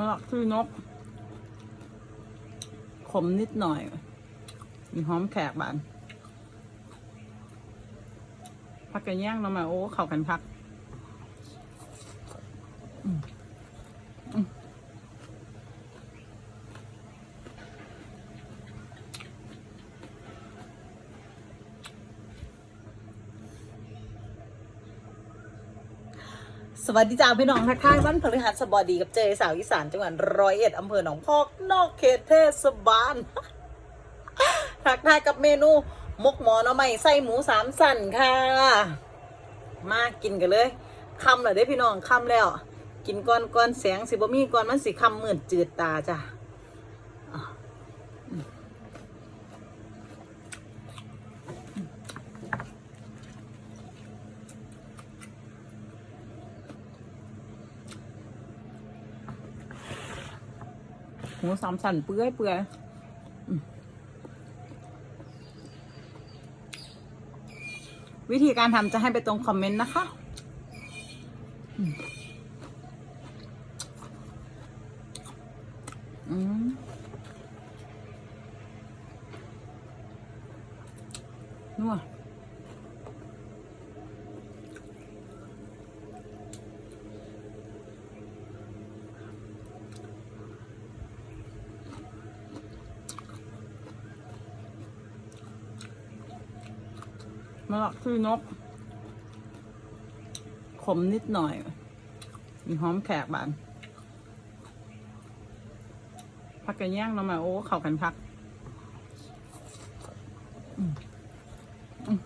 มะละคือนก ขมนิดหน่อย มีหอมแขกบานพักกันแย่งเรามาโอ้ เข่ากันพัก อืม สวัสดีจ้าพี่น้องทักทายวันพฤหัสบดีกับเจสาวอีสานจังหวัดร้อยเอ็ดอำเภอหนองพอกนอกเขตเทศบาลทักทายกับเมนูมกหมอนอไม่ไส้หมูสามสันค่ะ มากินกันเลยคำเหรอเด้พี่น้องคำแล้ว กินก้อนก้อนแสงสิบมีก้อนมันสีคำเหมือนจืดตาจ้ะ หมูสามสันเปื่อยเปื่อยวิธีการทำจะให้ไปตรงคอมเมนต์นะคะอืมนัว มะละคือนก ขมนิดหน่อย มีหอมแขกบานพักกันแย่งเรามาโอ้ เข่ากันพัก อืม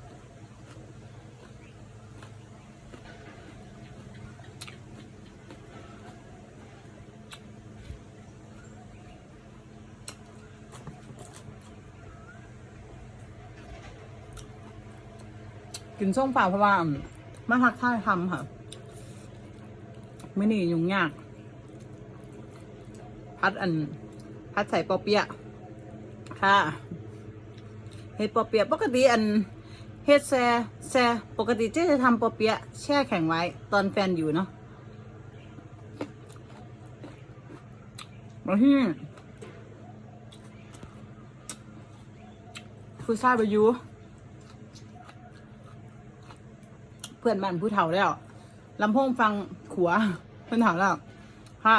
กินส้มเปล่าเพราะว่ามาทักท่ายทำค่ะ ไม่นี่ยุ่งยาก พัดอัน พัดใส่ปอเปียะค่ะเห็ดปอเปียะปกติอันเห็ดแซ่แซ่ปกติเจ๊จะทำปอเปียะแช่แข็งไว้ ตอนแฟนอยู่เนาะมาที่ผู้ชายไปอยู่ เพื่อนบ้านผู้เฒ่าแล้วลำโพงฟังขัวเพื่อนเฒ่าแล้วค่ะ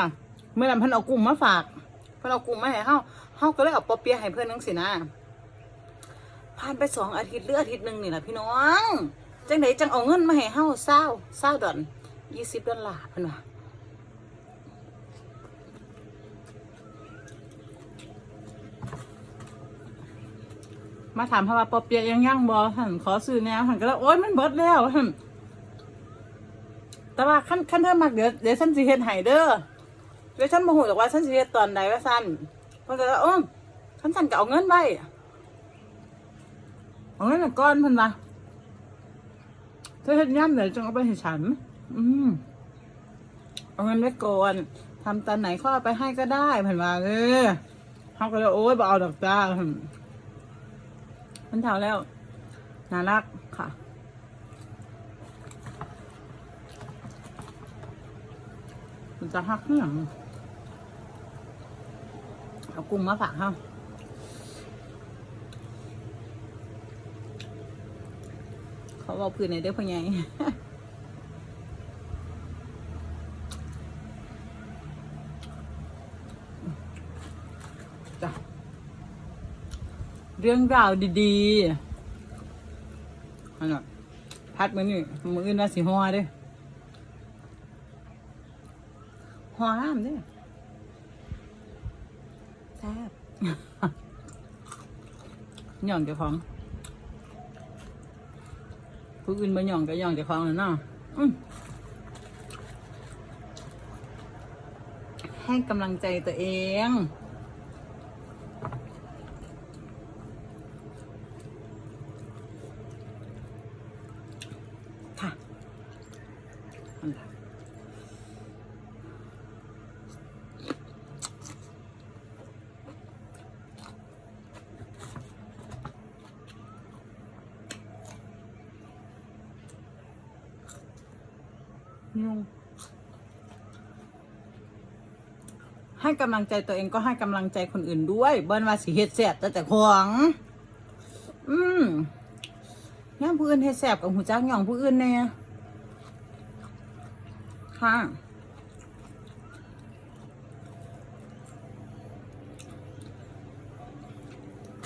เมื่อนั้นเพิ่นเอากุ้งมาฝาก เพิ่นเอากุ้งมาให้เฮาเฮาก็เลยเอาปอเปียะให้เพื่อนนังสินะผ่านไปสองอาทิตย์หรืออาทิตย์หนึ่งนี่แหละพี่น้องจังไดจังเอาเงินมาให้เฮาเศร้าเศร้าดอนยี่สิบดอลลาร์เพิ่นว่ามาถามเพราะว่าปอเปียะยังย่างบอท่านขอซื้อแนวท่านก็เลยโอ๊ยมันเบิดแล้วท่าน แต่ว่าขั้นขั้นเธอมักเดี๋ยวเดี๋ยวฉันสิเฮ็ดให้เด้อเดี๋ยวฉันโมโหจากว่าฉันสิเฮ็ดตอนใดว่าสั้นเพิ่นก็เลยโอ้มฉันสั่นก็เอาเงินไว้เอาเงินก้อนเพิ่นมาเธอเฮ็ดย่ำเดี๋ยวจงเอาไปให้ฉัน อืมเอาเงินไว้ก่อนทำตอนไหนก็เอไปให้ก็ได้เพิ่นว่าเออเขาก็เลยโอ้ยบ่เอาดอกจ้ามันเท่าแล้วน่ารักค่ะ มันจะหักเนี่ยเอากุ้งมาฝากเขาเขาบอกพื้นในเด้พ่อใหญ่เรื่องราวดีๆอันน่ะพัดมือนี่มืออื่นว่าสิฮอเด้อ หอน้ำเด้อแซ่บหย่องเจ้าของผู้อื่นมาหย่องก็หย่องเจ้าของเลยเนาะอืมให้กำลังใจตัวเอง ค่ะนั่นแหละ ยุ่งให้กำลังใจตัวเองก็ให้กำลังใจคนอื่นด้วย เบิ้นว่าสิเฮ็ดแสบแต่แต่ของ อืมย่างผู้อื่นเฮ็ดแสบกับหูจักหย่องผู้อื่นแน่ค่ะ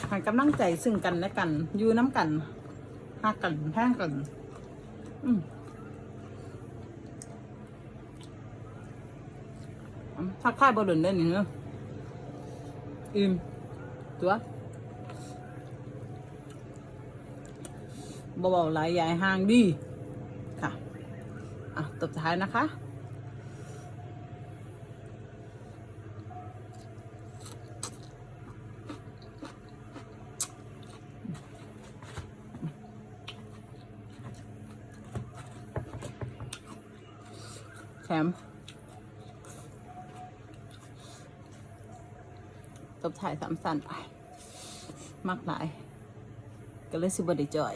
ให้กำลังใจซึ่งกันและกัน อยู่น้ำกันหักกันแท่งกัน อืม ทักทายบอลลูนได้หนึ่งเนอะอิ่มตัวเบาๆหลายใหญ่ห่างดีค่ะอะตบท้ายนะคะแถม ตบถ่ายสามสันไปมากหลาย ก็เลยสิบไดีจอย